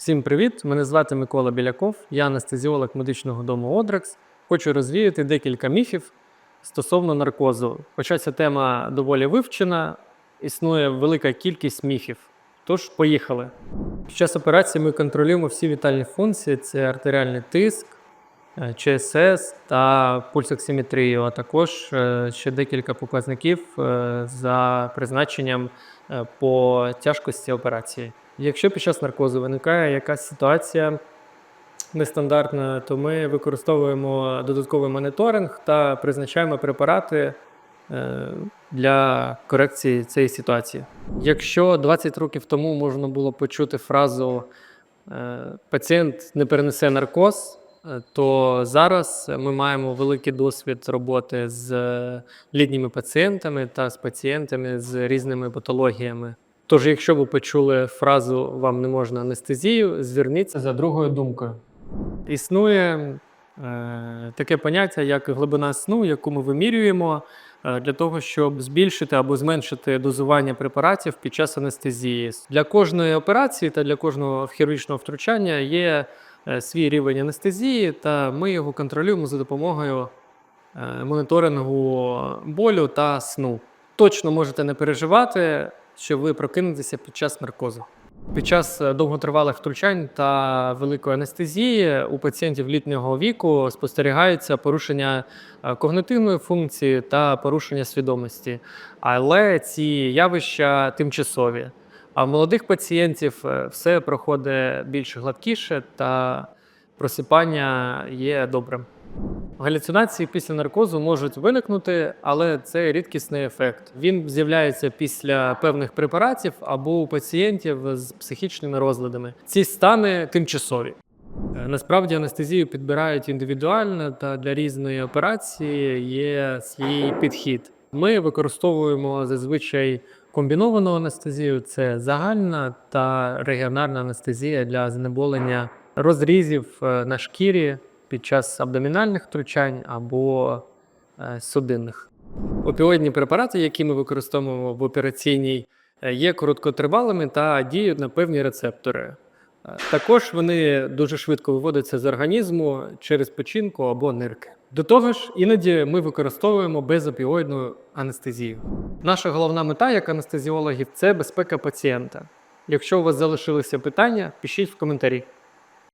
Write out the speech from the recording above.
Всім привіт! Мене звати Микола Біляков, я анестезіолог медичного дому Одрекс. Хочу розвіяти декілька міфів стосовно наркозу. Хоча ця тема доволі вивчена, існує велика кількість міфів. Тож, поїхали. Під час операції ми контролюємо всі вітальні функції: це артеріальний тиск, ЧСС та пульсоксиметрію, а також е, ще декілька показників е, за призначенням е, по тяжкості операції. Якщо під час наркозу виникає якась ситуація нестандартна, то ми використовуємо додатковий моніторинг та призначаємо препарати е, для корекції цієї ситуації. Якщо 20 років тому можна було почути фразу е, пацієнт не перенесе наркоз, е, то зараз ми маємо великий досвід роботи з е, літніми пацієнтами та з пацієнтами з різними патологіями. Тож, якщо ви почули фразу вам не можна анестезію, зверніться за другою думкою. Існує е, таке поняття, як глибина сну, яку ми вимірюємо е, для того, щоб збільшити або зменшити дозування препаратів під час анестезії. Для кожної операції та для кожного хірургічного втручання є е, свій рівень анестезії, та ми його контролюємо за допомогою е, моніторингу болю та сну. Точно можете не переживати, що ви прокинетеся під час наркозу. Під час е, довготривалих втручань та великої анестезії у пацієнтів літнього віку спостерігається порушення е, когнитивної функції та порушення свідомості. Але ці явища тимчасові. А в молодих пацієнтів е, все проходить більш гладкіше та просипання є добрим. Галюцинації після наркозу можуть виникнути, але це рідкісний ефект. Він з'являється після певних препаратів або у пацієнтів з психічними розладами. Ці стани тимчасові. Е, Насправді анестезію підбирають індивідуально та для різної операції є свій підхід. Ми використовуємо зазвичай комбіновану анестезію це загальна та регіональна анестезія для знеболення розрізів е, на шкірі під час абдомінальних втручань або е, судинних. Опіоїдні препарати, які ми використовуємо в операційній, е, є короткотривалими та діють на певні рецептори. Також вони дуже швидко виводяться з організму через печінку або нирки. До того ж, іноді ми використовуємо безопіоїдну анестезію. Наша головна мета як анестезіологів це безпека пацієнта. Якщо у вас залишилися питання, пишіть в коментарі.